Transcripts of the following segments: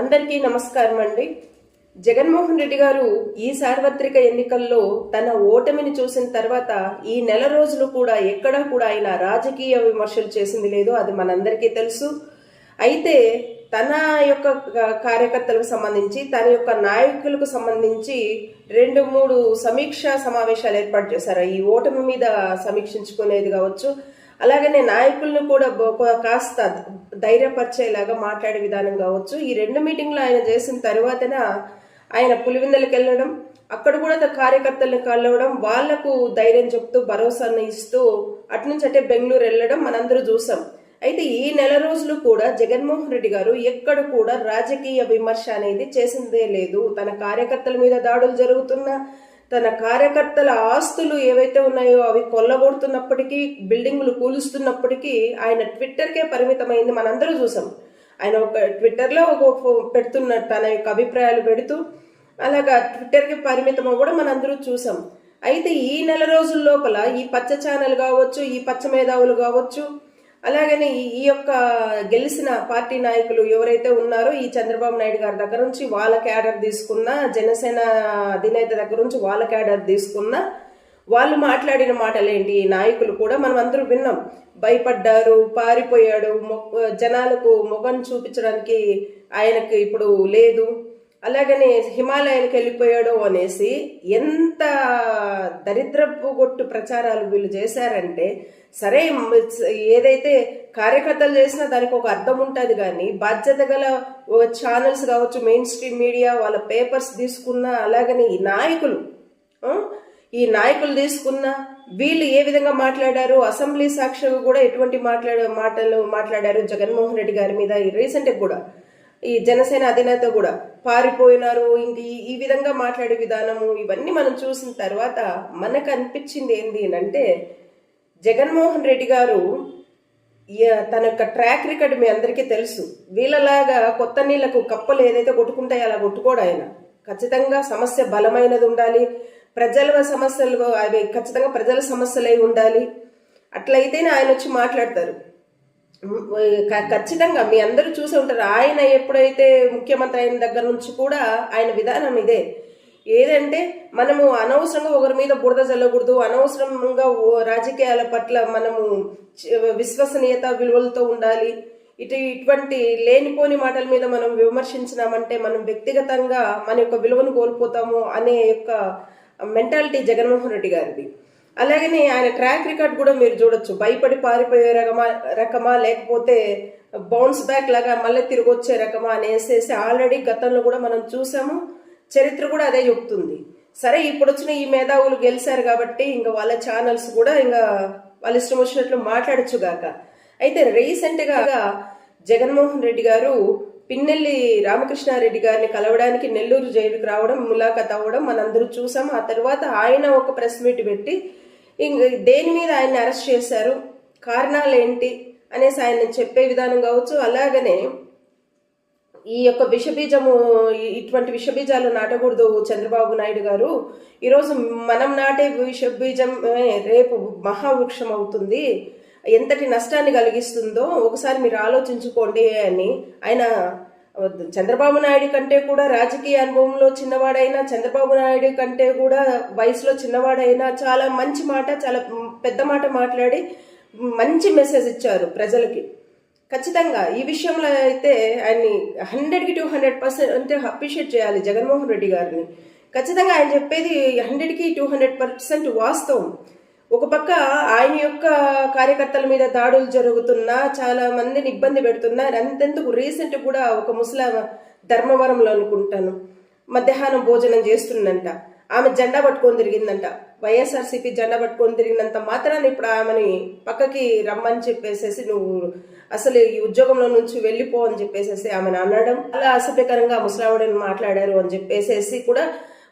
అందరికీ నమస్కారం అండి. జగన్మోహన్ రెడ్డి గారు ఈ సార్వత్రిక ఎన్నికల్లో తన ఓటమిని చూసిన తర్వాత ఈ నెల రోజులు కూడా ఎక్కడా కూడా ఆయన రాజకీయ విమర్శలు చేసింది లేదు అది మనందరికీ తెలుసు. అయితే తన యొక్క కార్యకర్తలకు సంబంధించి తన యొక్క నాయకులకు సంబంధించి రెండు మూడు సమీక్షా సమావేశాలు ఏర్పాటు చేశారు. ఈ ఓటమి మీద సమీక్షించుకునేది కావచ్చు అలాగనే నాయకులను కూడా కాస్త ధైర్యపరిచేలాగా మాట్లాడే విధానం కావచ్చు. ఈ రెండు మీటింగ్లు ఆయన చేసిన తర్వాతన ఆయన పులివెందులకు వెళ్ళడం అక్కడ కూడా కార్యకర్తలను కలవడం వాళ్ళకు ధైర్యం చెప్తూ భరోసాను ఇస్తూ అటు నుంచి అంటే బెంగళూరు వెళ్ళడం మనందరూ చూసాం. అయితే ఈ నెల రోజులు కూడా జగన్మోహన్ రెడ్డి గారు ఎక్కడ కూడా రాజకీయ విమర్శ అనేది చేసిందే లేదు. తన కార్యకర్తల మీద దాడులు జరుగుతున్నా తన కార్యకర్తల ఆస్తులు ఏవైతే ఉన్నాయో అవి కొల్లగొడుతున్నప్పటికీ బిల్డింగులు కూలుస్తున్నప్పటికీ ఆయన ట్విట్టర్కే పరిమితమైంది మనందరూ చూసాం. ఆయన ఒక ట్విట్టర్లో ఒక ఫో- పెడుతున్న తన యొక్క అభిప్రాయాలు పెడుతూ అలాగా ట్విట్టర్కి పరిమితం కూడా మనందరూ చూసాం. అయితే ఈ నెల రోజుల లోపల ఈ పచ్చ ఛానల్ కావచ్చు ఈ పచ్చ మేధావులు కావచ్చు అలాగనే ఈ ఈ యొక్క గెలిచిన పార్టీ నాయకులు ఎవరైతే ఉన్నారో ఈ చంద్రబాబు నాయుడు గారి దగ్గర నుంచి వాళ్ళ క్యాడర్ తీసుకున్న జనసేన అధినేత దగ్గర నుంచి వాళ్ళ క్యాడర్ తీసుకున్న వాళ్ళు మాట్లాడిన మాటలేంటి? ఈ నాయకులు కూడా మనం అందరూ విన్నాం. భయపడ్డారు పారిపోయాడు జనాలకు ముఖం చూపించడానికి ఆయనకు ఇప్పుడు లేదు. అలాగనే హిమాలయానికి వెళ్ళిపోయాడో అనేసి ఎంత దరిద్రపు గొట్టు ప్రచారాలు వీళ్ళు చేశారంటే సరే ఏదైతే కార్యకర్తలు చేసినా దానికి ఒక అర్థం ఉంటుంది కానీ బాధ్యత గల ఛానల్స్ కావచ్చు మెయిన్ స్ట్రీమ్ మీడియా వాళ్ళ పేపర్స్ తీసుకున్న అలాగని ఈ నాయకులు ఈ నాయకులు తీసుకున్న వీళ్ళు ఏ విధంగా మాట్లాడారు అసెంబ్లీ సాక్షిగా కూడా ఎటువంటి మాట్లాడే మాటలు మాట్లాడారు జగన్మోహన్ రెడ్డి గారి మీద రీసెంట్గా కూడా. ఈ జనసేన అధినేత కూడా పారిపోయినారు. ఇంక ఈ- విధంగా మాట్లాడే విధానము ఇవన్నీ మనం చూసిన తర్వాత మనకు అనిపించింది ఏంటి అంటే జగన్మోహన్ రెడ్డి గారు తన యొక్క ట్రాక్ రికార్డ్ మీ అందరికీ తెలుసు. వీళ్ళలాగా కొత్త నీళ్ళకు కప్పలు ఏదైతే కొట్టుకుంటాయో అలా కొట్టుకోడు ఆయన. ఖచ్చితంగా సమస్య బలమైనది ఉండాలి. ప్రజల సమస్యలు అవి ఖచ్చితంగా ప్రజల సమస్యలై ఉండాలి. అట్లయితేనే ఆయన వచ్చి మాట్లాడతారు. ఖచ్చితంగా మీ అందరూ చూసి ఉంటారు. ఆయన ఎప్పుడైతే ముఖ్యమంత్రి అయిన దగ్గర నుంచి కూడా ఆయన విధానం ఇదే. ఏదంటే మనము అనవసరంగా ఒకరి మీద బురద చల్లకూడదు అనవసరంగా ఓ- రాజకీయాల పట్ల మనము విశ్వసనీయత విలువలతో ఉండాలి. ఇటు ఇటువంటి లేనిపోని మాటల మీద మనం విమర్శించినామంటే మనం వ్యక్తిగతంగా మన యొక్క విలువను కోల్పోతాము అనే యొక్క మెంటాలిటీ జగన్మోహన్ రెడ్డి గారిది. అలాగనే ఆయన ట్రాక్ రికార్డ్ కూడా మీరు చూడొచ్చు. భయపడి పారిపోయే రకమా రకమా లేకపోతే బౌన్స్ బ్యాక్ లాగా మళ్ళీ తిరిగి వచ్చే రకమా అనేసేసి ఆల్రెడీ గతంలో కూడా మనం చూసాము. చరిత్ర కూడా అదే చెప్తుంది. సరే ఇప్పుడు వచ్చిన ఈ మేధావులు గెలిచారు కాబట్టి ఇంకా వాళ్ళ ఛానల్స్ కూడా ఇంకా వాళ్ళ ఇష్టం వచ్చినట్లు మాట్లాడచ్చు గాక. అయితే రీసెంట్గా జగన్మోహన్ రెడ్డి గారు పిన్నెల్లి రామకృష్ణారెడ్డి గారిని కలవడానికి నెల్లూరు జైలుకి రావడం ములాఖత్ అవ్వడం మనందరూ చూసాం ఆ తర్వాత ఆయన ఒక ప్రెస్ మీట్ పెట్టి దేని మీద ఆయన్ని అరెస్ట్ చేశారు? కారణాలు ఏంటి అనేసి ఆయన చెప్పే విధానం కావచ్చు. అలాగనే ఈ యొక్క విషబీజము ఇటువంటి విషబీజాలు నాటకూడదు చంద్రబాబు నాయుడు గారు. ఈరోజు మనం నాటే విషబీజం రేపు మహావృక్షం అవుతుంది. ఎంతటి నష్టాన్ని కలిగిస్తుందో ఒకసారి మీరు ఆలోచించుకోండి అని ఆయన చంద్రబాబు నాయుడు కంటే కూడా రాజకీయ అనుభవంలో చిన్నవాడైనా చంద్రబాబు నాయుడు కంటే కూడా వయసులో చిన్నవాడైనా చాలా మంచి మాట చాలా పెద్ద మాట మాట్లాడి మంచి మెసేజ్ ఇచ్చారు ప్రజలకి. ఖచ్చితంగా ఈ విషయంలో అయితే ఆయన్ని హండ్రెడ్కి టూ హండ్రెడ్ పర్సెంట్ అంటే అప్రిషియేట్ చేయాలి జగన్మోహన్ రెడ్డి గారిని. ఖచ్చితంగా ఆయన చెప్పేది హండ్రెడ్కి టూ హండ్రెడ్ పర్సెంట్ వాస్తవం. ఒక పక్క ఆయన యొక్క కార్యకర్తల మీద దాడులు జరుగుతున్నా చాలా మందిని ఇబ్బంది పెడుతున్నా అంతెందుకు రీసెంట్ కూడా ఒక ముస్లాం ధర్మవరంలో అనుకుంటాను. మధ్యాహ్నం భోజనం చేస్తుందంట. ఆమె జెండా పట్టుకొని తిరిగిందంట. వైఎస్ఆర్సీపీ జెండా పట్టుకొని తిరిగినంత మాత్రాన్ని ఇప్పుడు ఆమెని పక్కకి రమ్మని చెప్పేసేసి నువ్వు అసలు ఈ ఉద్యోగంలో నుంచి వెళ్ళిపో అని చెప్పేసేసి ఆమెను అనడం అలా అసభ్యకరంగా ముసలావిడని మాట్లాడారు అని చెప్పేసేసి కూడా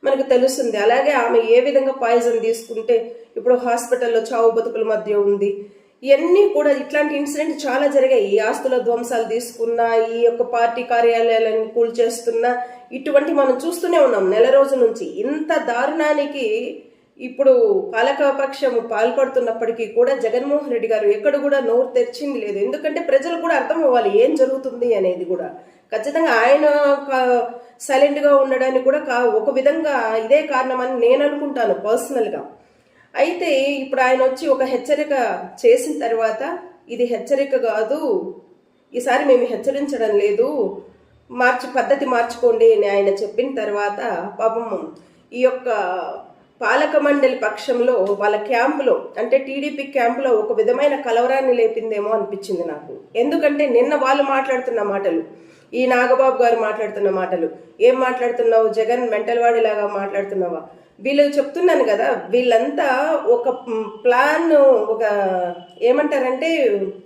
మనకు తెలుస్తుంది. అలాగే ఆమె ఏ విధంగా పాయిజన్ తీసుకుంటే ఇప్పుడు హాస్పిటల్లో చావు బతుకుల మధ్య ఉంది. ఇవన్నీ కూడా ఇట్లాంటి ఇన్సిడెంట్ చాలా జరిగాయి. ఈ ఆస్తుల ధ్వంసాలు తీసుకున్న ఈ యొక్క పార్టీ కార్యాలయాలను కూల్చేస్తున్న ఇటువంటి మనం చూస్తూనే ఉన్నాం నెల రోజుల నుంచి. ఇంత దారుణానికి ఇప్పుడు పాలకపక్షం పాల్పడుతున్నప్పటికీ కూడా జగన్మోహన్ రెడ్డి గారు ఎక్కడ కూడా నోరు తెరిచింది లేదు. ఎందుకంటే ప్రజలు కూడా అర్థం అవ్వాలి ఏం జరుగుతుంది అనేది కూడా. ఖచ్చితంగా ఆయన సైలెంట్గా ఉండడానికి కూడా కా- ఒక విధంగా ఇదే కారణమని నేను అనుకుంటాను పర్సనల్గా. అయితే ఇప్పుడు ఆయన వచ్చి ఒక హెచ్చరిక చేసిన తర్వాత ఇది హెచ్చరిక కాదు ఈసారి మేము హెచ్చరించడం లేదు మార్చి పద్ధతి మార్చుకోండి అని ఆయన చెప్పిన తర్వాత పాపం ఈ యొక్క పాలక మండలి పక్షంలో వాళ్ళ క్యాంపులో అంటే టీడీపీ క్యాంపులో ఒక విధమైన కలవరాన్ని లేపిందేమో అనిపించింది నాకు. ఎందుకంటే నిన్న వాళ్ళు మాట్లాడుతున్న మాటలు ఈ నాగబాబు గారు మాట్లాడుతున్న మాటలు ఏం మాట్లాడుతున్నావు జగన్ మెంటల్ వాడిలాగా మాట్లాడుతున్నావా? వీళ్ళు చెప్తున్నాను కదా వీళ్ళంతా ఒక ప్లాన్ ఒక ఏమంటారంటే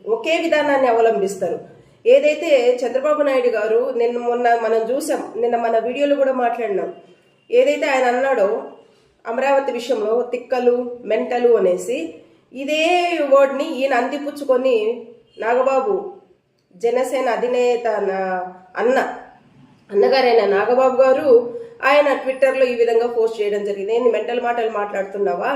ఒకే విధానాన్ని అవలంబిస్తారు. ఏదైతే చంద్రబాబు నాయుడు గారు నిన్న మొన్న మనం చూసాం నిన్న మన వీడియోలో కూడా మాట్లాడినాం. ఏదైతే ఆయన అన్నాడో అమరావతి విషయంలో తిక్కలు మెంటలు అనేసి ఇదే వర్డ్ని ఈయన అందిపుచ్చుకొని నాగబాబు జనసేన అధినేత నా- అన్న అన్నగారైన నాగబాబు గారు ఆయన ట్విట్టర్లో ఈ విధంగా పోస్ట్ చేయడం జరిగింది. ఏంది మెంటల్ మాటలు మాట్లాడుతున్నావా?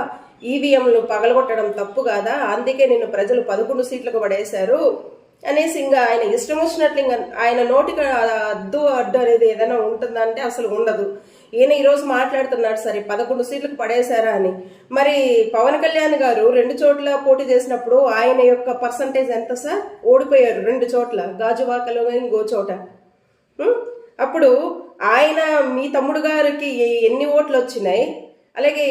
ఈవీఎంలు పగలగొట్టడం తప్పు కాదా? అందుకే నిన్ను ప్రజలు పదకొండు సీట్లకు పడేశారు అనేసి ఇంకా ఆయన ఇష్టం వచ్చినట్లు ఇంకా ఆయన నోటికి అద్దు అడ్డు అనేది ఏదైనా ఉంటుందా అంటే అసలు ఉండదు. ఈయన ఈరోజు మాట్లాడుతున్నాడు సరే పదకొండు సీట్లకు పడేశారా అని. మరి పవన్ కళ్యాణ్ గారు రెండు చోట్ల పోటీ చేసినప్పుడు ఆయన యొక్క పర్సంటేజ్ ఎంత సార్? ఓడిపోయారు రెండు చోట్ల గాజువాకలో ఇంకో చోట. అప్పుడు ఆయన మీ తమ్ముడు గారికి ఎన్ని ఓట్లు వచ్చినాయి అలాగే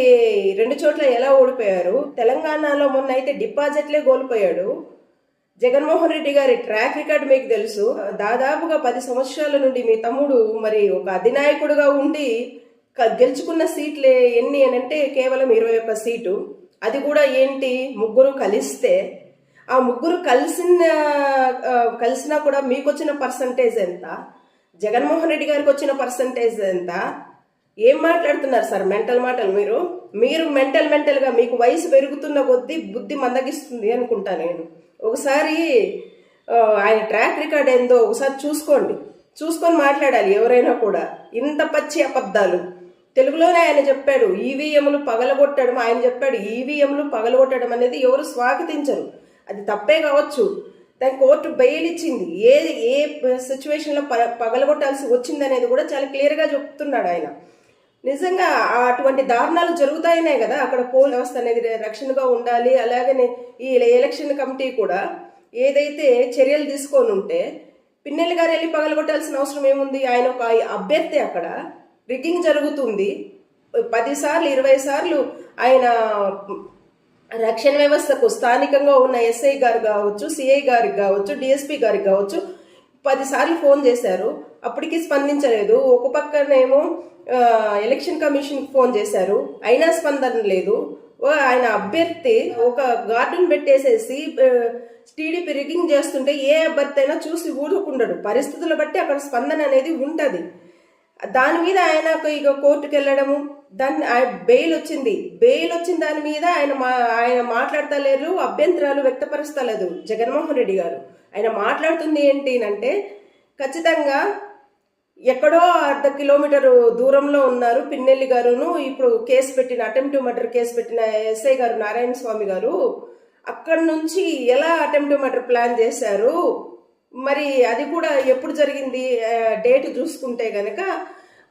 రెండు చోట్ల ఎలా ఓడిపోయారు? తెలంగాణలో మొన్న అయితే డిపాజిట్లే కోల్పోయాడు. జగన్మోహన్ రెడ్డి గారి ట్రాక్ రికార్డ్ మీకు తెలుసు. దాదాపుగా పది సంవత్సరాల నుండి మీ తమ్ముడు మరి ఒక అధినాయకుడుగా ఉండి గెలుచుకున్న సీట్లే ఎన్ని అని అంటే కేవలం ఇరవై ఒక్క సీటు. అది కూడా ఏంటి? ముగ్గురు కలిస్తే. ఆ ముగ్గురు కలిసిన కలిసినా కూడా మీకు వచ్చిన పర్సంటేజ్ ఎంత? జగన్మోహన్ రెడ్డి గారికి వచ్చిన పర్సంటేజ్ ఎంత? ఏం మాట్లాడుతున్నారు సార్ మెంటల్ మాటలు మీరు? మీరు మెంటల్ మెంటల్గా మీకు వయసు పెరుగుతున్న కొద్దీ బుద్ధి మందగిస్తుంది అనుకుంటా నేను. ఒకసారి ఆయన ట్రాక్ రికార్డ్ ఏందో ఒకసారి చూసుకోండి. చూసుకొని మాట్లాడాలి ఎవరైనా కూడా. ఇంత పచ్చి అబద్ధాలు. తెలుగులోనే ఆయన చెప్పాడు ఈవీఎంలు పగలగొట్టడం. ఆయన చెప్పాడు ఈవీఎంలు పగలగొట్టడం అనేది ఎవరు స్వాగతించరు. అది తప్పే కావచ్చు. దాని కోర్టు బెయిల్ ఇచ్చింది ఏ ఏ సిచ్యువేషన్లో ప పగలగొట్టాల్సి వచ్చింది అనేది కూడా చాలా క్లియర్గా చెప్తున్నాడు ఆయన. నిజంగా అటువంటి దారుణాలు జరుగుతాయనే కదా అక్కడ పోల్ వ్యవస్థ అనేది రక్షణగా ఉండాలి అలాగనే ఈ ఎలక్షన్ కమిటీ కూడా ఏదైతే చర్యలు తీసుకొని ఉంటే పిన్నెల్లి గారు వెళ్ళి పగలగొట్టాల్సిన అవసరం ఏముంది? ఆయన ఒక అభ్యర్థి అక్కడ. రిగ్గింగ్ జరుగుతుంది. పదిసార్లు ఇరవై సార్లు ఆయన రక్షణ వ్యవస్థకు స్థానికంగా ఉన్న ఎస్ఐ గారు కావచ్చు సిఐ గారికి కావచ్చు డిఎస్పి గారికి కావచ్చు పదిసార్లు ఫోన్ చేశారు. అప్పటికి స్పందించలేదు. ఒక పక్కనేమో ఎలక్షన్ కమిషన్కి ఫోన్ చేశారు. అయినా స్పందన లేదు. ఓ ఆయన అభ్యర్థి ఒక గార్డెన్ పెట్టేసేసి టీడీపీ రిగింగ్ చేస్తుంటే ఏ అభ్యర్థి అయినా చూసి ఊరుకుండడు. పరిస్థితుల బట్టి అక్కడ స్పందన అనేది ఉంటుంది. దాని మీద ఆయన ఇక కోర్టుకు వెళ్ళడము దాన్ని ఆయన బెయిల్ వచ్చింది. బెయిల్ వచ్చిన దాని మీద ఆయన మా ఆయన మాట్లాడతలేరు అభ్యంతరాలు వ్యక్తపరుస్తలేదు జగన్మోహన్ రెడ్డి గారు. ఆయన మాట్లాడుతుంది ఏంటి అంటే ఖచ్చితంగా ఎక్కడో అర్ధ కిలోమీటర్ దూరంలో ఉన్నారు పిన్నెల్లి గారును. ఇప్పుడు కేసు పెట్టిన అటెంప్ట్ మర్డర్ కేసు పెట్టిన ఎస్ఐ గారు నారాయణ స్వామి గారు. అక్కడి నుంచి ఎలా అటెంప్ట్ మర్డర్ ప్లాన్ చేశారు? మరి అది కూడా ఎప్పుడు జరిగింది? డేట్ చూసుకుంటే కనుక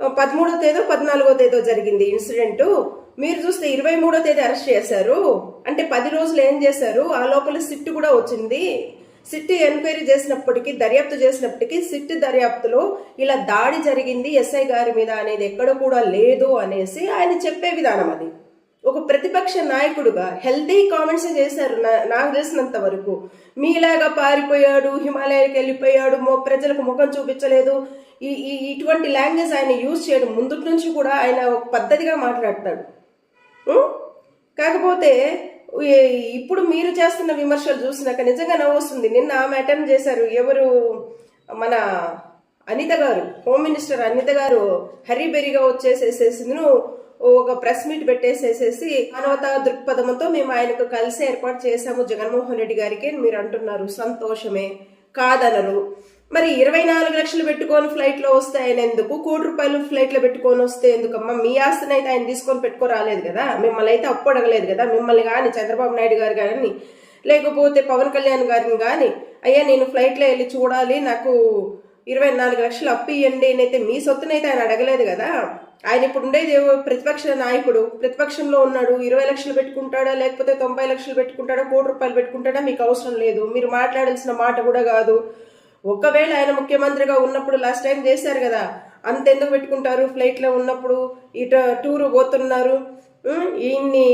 పదమూడో తేదో పద్నాలుగో తేదో జరిగింది ఇన్సిడెంట్. మీరు చూస్తే ఇరవై మూడో తేదీ అరెస్ట్ చేశారు. అంటే పది రోజులు ఏం చేశారు? ఆ లోపల సిట్ కూడా వచ్చింది. సిట్ ఎంక్వైరీ చేసినప్పటికీ దర్యాప్తు చేసినప్పటికీ సిట్ దర్యాప్తులో ఇలా దాడి జరిగింది ఎస్ఐ గారి మీద అనేది ఎక్కడ కూడా లేదు అనేసి ఆయన చెప్పే విధానం అది. ఒక ప్రతిపక్ష నాయకుడుగా హెల్తీ కామెంట్స్ చేశారు నా- నాకు తెలిసినంత వరకు. మీలాగా పారిపోయాడు హిమాలయాలకు వెళ్ళిపోయాడు ప్రజలకు ముఖం చూపించలేదు. ఈ ఈ ఇటువంటి లాంగ్వేజ్ ఆయన యూజ్ చేయడం ముందు నుంచి కూడా ఆయన ఒక పద్ధతిగా మాట్లాడతాడు. కాకపోతే ఇప్పుడు మీరు చేస్తున్న విమర్శలు చూసినాక నిజంగా నవ్వుస్తుంది. నిన్న ఆమె అటెంప్ట్ చేశారు ఎవరు? మన అనిత గారు హోమ్ మినిస్టర్ అనిత గారు హరిబెరిగా నువ్వు ఒక ప్రెస్ మీట్ పెట్టేసేసేసి మానవతా దృక్పథంతో మేము ఆయనకు కలిసి ఏర్పాటు చేశాము. జగన్మోహన్ రెడ్డి గారికి మీరు అంటున్నారు. సంతోషమే. కాదనరు. మరి ఇరవై నాలుగు లక్షలు పెట్టుకొని ఫ్లైట్లో వస్తే ఆయన ఎందుకు? కోటి రూపాయలు ఫ్లైట్లో పెట్టుకొని వస్తే ఎందుకమ్మా? మీ ఆస్తిని అయితే ఆయన తీసుకొని పెట్టుకో రాలేదు కదా? మిమ్మల్ని అయితే అప్పు అడగలేదు కదా? మిమ్మల్ని కానీ చంద్రబాబు నాయుడు గారు కానీ లేకపోతే పవన్ కళ్యాణ్ గారిని కానీ అయ్యా నేను ఫ్లైట్లో వెళ్ళి చూడాలి. నాకు ఇరవై నాలుగు లక్షలు అప్పు ఇవ్వండి అయితే మీ సొత్తునైతే ఆయన అడగలేదు కదా. ఆయన ఇప్పుడు ఉండేది ప్రతిపక్ష నాయకుడు ప్రతిపక్షంలో ఉన్నాడు ఇరవై లక్షలు పెట్టుకుంటాడా లేకపోతే తొంభై లక్షలు పెట్టుకుంటాడా కోటి రూపాయలు పెట్టుకుంటాడా మీకు అవసరం లేదు. మీరు మాట్లాడాల్సిన మాట కూడా కాదు. ఒకవేళ ఆయన ముఖ్యమంత్రిగా ఉన్నప్పుడు లాస్ట్ టైం చేశారు కదా అంతెందుకు పెట్టుకుంటారు? ఫ్లైట్లో ఉన్నప్పుడు ఇట టూర్ పోతున్నారు. ఇన్ని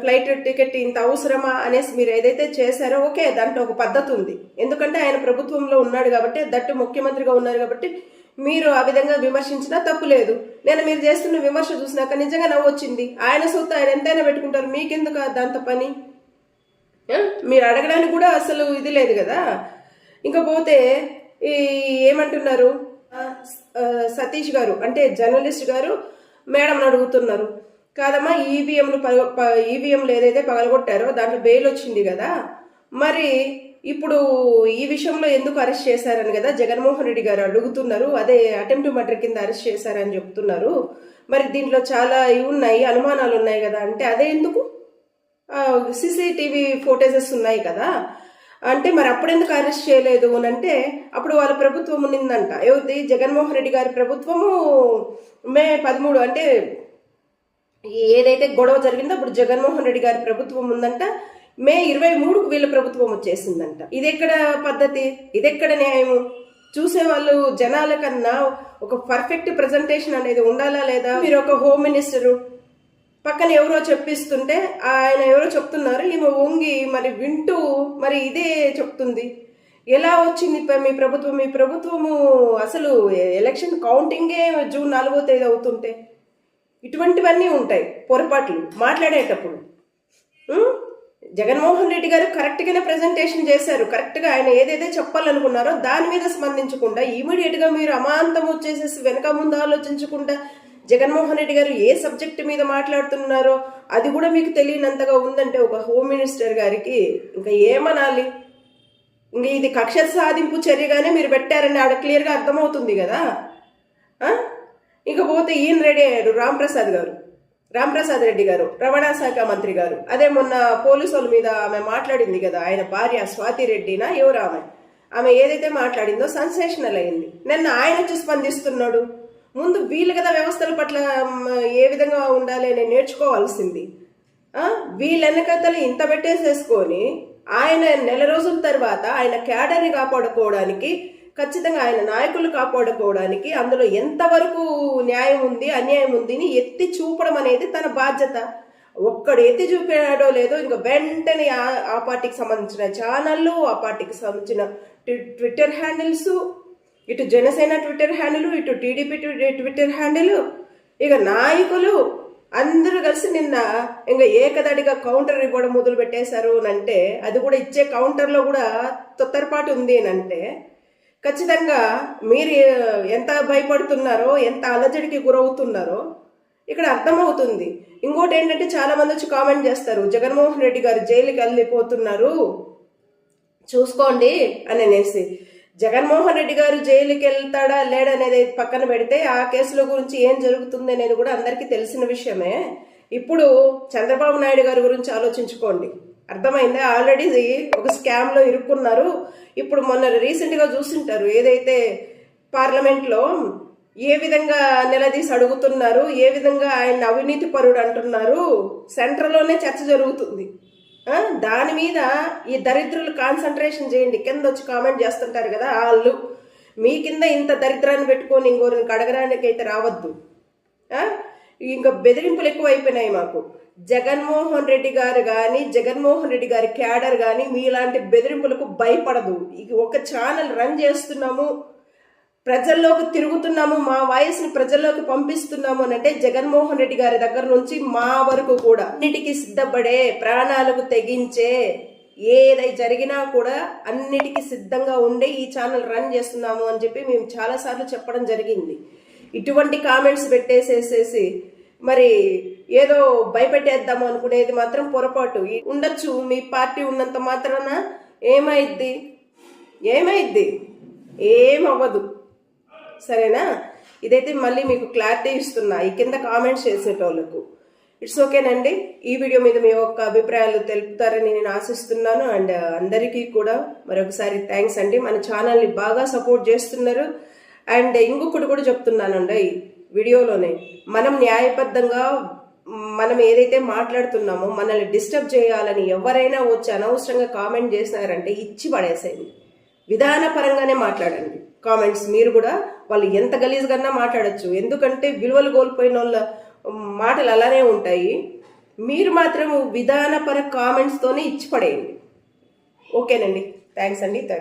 ఫ్లైట్ టికెట్ ఇంత అవసరమా అనేసి మీరు ఏదైతే చేశారో ఓకే దాంట్లో ఒక పద్ధతి ఉంది. ఎందుకంటే ఆయన ప్రభుత్వంలో ఉన్నాడు కాబట్టి దట్టు ముఖ్యమంత్రిగా ఉన్నారు కాబట్టి మీరు ఆ విధంగా విమర్శించినా తప్పు లేదు. నేను మీరు చేస్తున్న విమర్శ చూసినాక నిజంగా నవ్వు వచ్చింది ఆయన సొత్తు ఆయన ఎంతైనా పెట్టుకుంటారు. మీకెందుకు దాంతో పని? మీరు అడగడానికి కూడా అసలు ఇది లేదు కదా. ఇంకా పోతే ఈ ఏమంటున్నారు? సతీష్ గారు అంటే జర్నలిస్ట్ గారు మేడం అడుగుతున్నారు. కాదమ్మా ఈవీఎంలు ఈవీఎంలు ఏదైతే పగలగొట్టారో దాంట్లో బెయిల్ వచ్చింది కదా. మరి ఇప్పుడు ఈ విషయంలో ఎందుకు అరెస్ట్ చేశారని కదా జగన్మోహన్ రెడ్డి గారు అడుగుతున్నారు. అదే అటెంప్ట్ మర్డర్ కింద అరెస్ట్ చేశారని చెప్తున్నారు. మరి దీంట్లో చాలా ఇవి ఉన్నాయి అనుమానాలు ఉన్నాయి కదా. అంటే అదే ఎందుకు? సీసీటీవీ ఫోటేజెస్ ఉన్నాయి కదా. అంటే మరి అప్పుడెందుకు అరెస్ట్ చేయలేదు అని అంటే అప్పుడు వాళ్ళ ప్రభుత్వం ఉన్నిందంట. ఏది జగన్మోహన్ రెడ్డి గారి ప్రభుత్వము మే పదమూడు అంటే ఏదైతే గొడవ జరిగిందో అప్పుడు జగన్మోహన్ రెడ్డి గారి ప్రభుత్వం ఉందంట. మే ఇరవై మూడుకు వీళ్ళ ప్రభుత్వం వచ్చేసిందంట. ఇది ఎక్కడ పద్ధతి? ఇది ఎక్కడ న్యాయము? చూసే వాళ్ళు జనాల కన్నా ఒక పర్ఫెక్ట్ ప్రజెంటేషన్ అనేది ఉండాలా లేదా? మీరు ఒక హోమ్ మినిస్టరు పక్కన ఎవరో చెప్పిస్తుంటే ఆయన ఎవరో చెప్తున్నారు. ఈమె వంగి మరి వింటూ మరి ఇదే చెప్తుంది. ఎలా వచ్చింది ఇప్పుడు మీ ప్రభుత్వం? మీ ప్రభుత్వము అసలు ఎలక్షన్ కౌంటింగే జూన్ నాలుగో తేదీ అవుతుంటే. ఇటువంటివన్నీ ఉంటాయి పొరపాట్లు మాట్లాడేటప్పుడు. జగన్మోహన్ రెడ్డి గారు కరెక్ట్గానే ప్రజెంటేషన్ చేశారు. కరెక్ట్గా ఆయన ఏదైతే చెప్పాలనుకున్నారో దాని మీద స్పందించకుండా ఇమీడియట్గా మీరు అమాంతం వచ్చేసేసి వెనక ముందు ఆలోచించకుండా జగన్మోహన్ రెడ్డి గారు ఏ సబ్జెక్ట్ మీద మాట్లాడుతున్నారో అది కూడా మీకు తెలియనంతగా ఉందంటే ఒక హోమ్ మినిస్టర్ గారికి ఇంకా ఏమనాలి? ఇంక ఇది కక్ష సాధింపు చర్యగానే మీరు పెట్టారని ఆడ క్లియర్గా అర్థమవుతుంది కదా? ఇకపోతే పోతే ఈయన రెడీ అయ్యారు రాంప్రసాద్ గారు. రాంప్రసాద్ రెడ్డి గారు రవాణా శాఖ మంత్రి గారు. అదే మొన్న పోలీసు వాళ్ళ మీద ఆమె మాట్లాడింది కదా ఆయన భార్య స్వాతి రెడ్డినా ఎవరు ఆమె? ఆమె ఏదైతే మాట్లాడిందో సెన్సేషనల్ అయింది. నిన్న ఆయన వచ్చి స్పందిస్తున్నాడు. ముందు వీళ్ళు కదా వ్యవస్థల పట్ల ఏ విధంగా ఉండాలి అని నేర్చుకోవాల్సింది. ఆ? ఇంత పెట్టేసేసుకొని ఆయన నెల రోజుల తర్వాత ఆయన క్యాడర్ని కాపాడుకోవడానికి ఖచ్చితంగా ఆయన నాయకులు కాపాడుకోవడానికి అందులో ఎంతవరకు న్యాయం ఉంది అన్యాయం ఉంది అని ఎత్తి చూపడం అనేది తన బాధ్యత. ఒక్కడు ఎత్తి చూపాడో లేదో ఇంకా వెంటనే ఆ ఆ పార్టీకి సంబంధించిన ఛానళ్ళు ఆ పార్టీకి సంబంధించిన ట్విట్టర్ హ్యాండిల్స్ ఇటు జనసేన ట్విట్టర్ హ్యాండిల్ ఇటు టీడీపీ ట్విట్టర్ హ్యాండిల్ ఇక నాయకులు అందరూ కలిసి నిన్న ఇంకా ఏకదాడిగా కౌంటర్ ఇవ్వడం మొదలు పెట్టేశారు అని అంటే అది కూడా ఇచ్చే కౌంటర్లో కూడా తొత్తరపాటు ఉంది అని అంటే ఖచ్చితంగా మీరు ఎంత భయపడుతున్నారో ఎంత అలజడికి గురవుతున్నారో ఇక్కడ అర్థమవుతుంది. ఇంకోటి ఏంటంటే చాలామంది వచ్చి కామెంట్ చేస్తారు జగన్మోహన్ రెడ్డి గారు జైలుకి వెళ్ళిపోతున్నారు. చూసుకోండి అని అనేసి. జగన్మోహన్ రెడ్డి గారు జైలుకి వెళ్తాడా లేడనేది పక్కన పెడితే ఆ కేసుల గురించి ఏం జరుగుతుంది అనేది కూడా అందరికీ తెలిసిన విషయమే. ఇప్పుడు చంద్రబాబు నాయుడు గారి గురించి ఆలోచించుకోండి. అర్థమైందా? ఆల్రెడీ ఒక స్కామ్లో ఇరుక్కున్నారు. ఇప్పుడు మొన్న రీసెంట్గా చూసింటారు ఏదైతే పార్లమెంట్లో ఏ విధంగా నిలదీసి అడుగుతున్నారు ఏ విధంగా ఆయన అవినీతి పరుడు అంటున్నారు సెంట్రల్లోనే చర్చ జరుగుతుంది. దాని మీద ఈ దరిద్రులు కాన్సన్ట్రేషన్ చేయండి కింద వచ్చి కామెంట్ చేస్తుంటారు కదా వాళ్ళు. మీ కింద ఇంత దరిద్రాన్ని పెట్టుకొని ఇంకోరిని కడగడానికి అయితే రావద్దు ఇంకా బెదిరింపులు ఎక్కువ అయిపోయినాయి మాకు. జగన్మోహన్ రెడ్డి గారు కానీ జగన్మోహన్ రెడ్డి గారి క్యాడర్ కానీ మీలాంటి బెదిరింపులకు భయపడదు. ఇది ఒక ఛానల్ రన్ చేస్తున్నాము ప్రజల్లోకి తిరుగుతున్నాము మా వాయిస్ని ప్రజల్లోకి పంపిస్తున్నాము అని అంటే జగన్మోహన్ రెడ్డి గారి దగ్గర నుంచి మా వరకు కూడా అన్నిటికీ సిద్ధపడే ప్రాణాలకు తెగించే ఏదై జరిగినా కూడా అన్నిటికీ సిద్ధంగా ఉండే ఈ ఛానల్ రన్ చేస్తున్నాము అని చెప్పి మేము చాలాసార్లు చెప్పడం జరిగింది. ఇటువంటి కామెంట్స్ పెట్టేసేసేసి మరి ఏదో భయపెట్టేద్దాము అనుకునేది మాత్రం పొరపాటు. ఉండొచ్చు మీ పార్టీ ఉన్నంత మాత్రాన ఏమైద్ది? ఏమైద్ది? ఏమవ్వదు. సరేనా? ఇదైతే మళ్ళీ మీకు క్లారిటీ ఇస్తున్నా. ఈ కింద కామెంట్స్ చేసేటోళ్ళకు. ఇట్స్ ఓకేనండి. ఈ వీడియో మీద మీ యొక్క అభిప్రాయాలు తెలుపుతారని నేను ఆశిస్తున్నాను. అండ్ uh, అందరికీ కూడా మరొకసారి థ్యాంక్స్ అండి. మన ఛానల్ని బాగా సపోర్ట్ చేస్తున్నారు. అండ్ ఇంకొకటి కూడా చెప్తున్నానండి. వీడియోలోనే మనం న్యాయబద్ధంగా మనం ఏదైతే మాట్లాడుతున్నామో మనల్ని డిస్టర్బ్ చేయాలని ఎవరైనా వచ్చి అనవసరంగా కామెంట్ చేసినారంటే ఇచ్చి పడేసేయండి. విధానపరంగానే మాట్లాడండి. కామెంట్స్ మీరు కూడా వాళ్ళు ఎంత గలీజ్గా మాట్లాడచ్చు. ఎందుకంటే విలువలు కోల్పోయిన వాళ్ళ మాటలు అలానే ఉంటాయి. మీరు మాత్రం విధానపర కామెంట్స్తోనే ఇచ్చి పడేయండి. ఓకేనండి. థ్యాంక్స్ అండి. థ్యాంక్స్.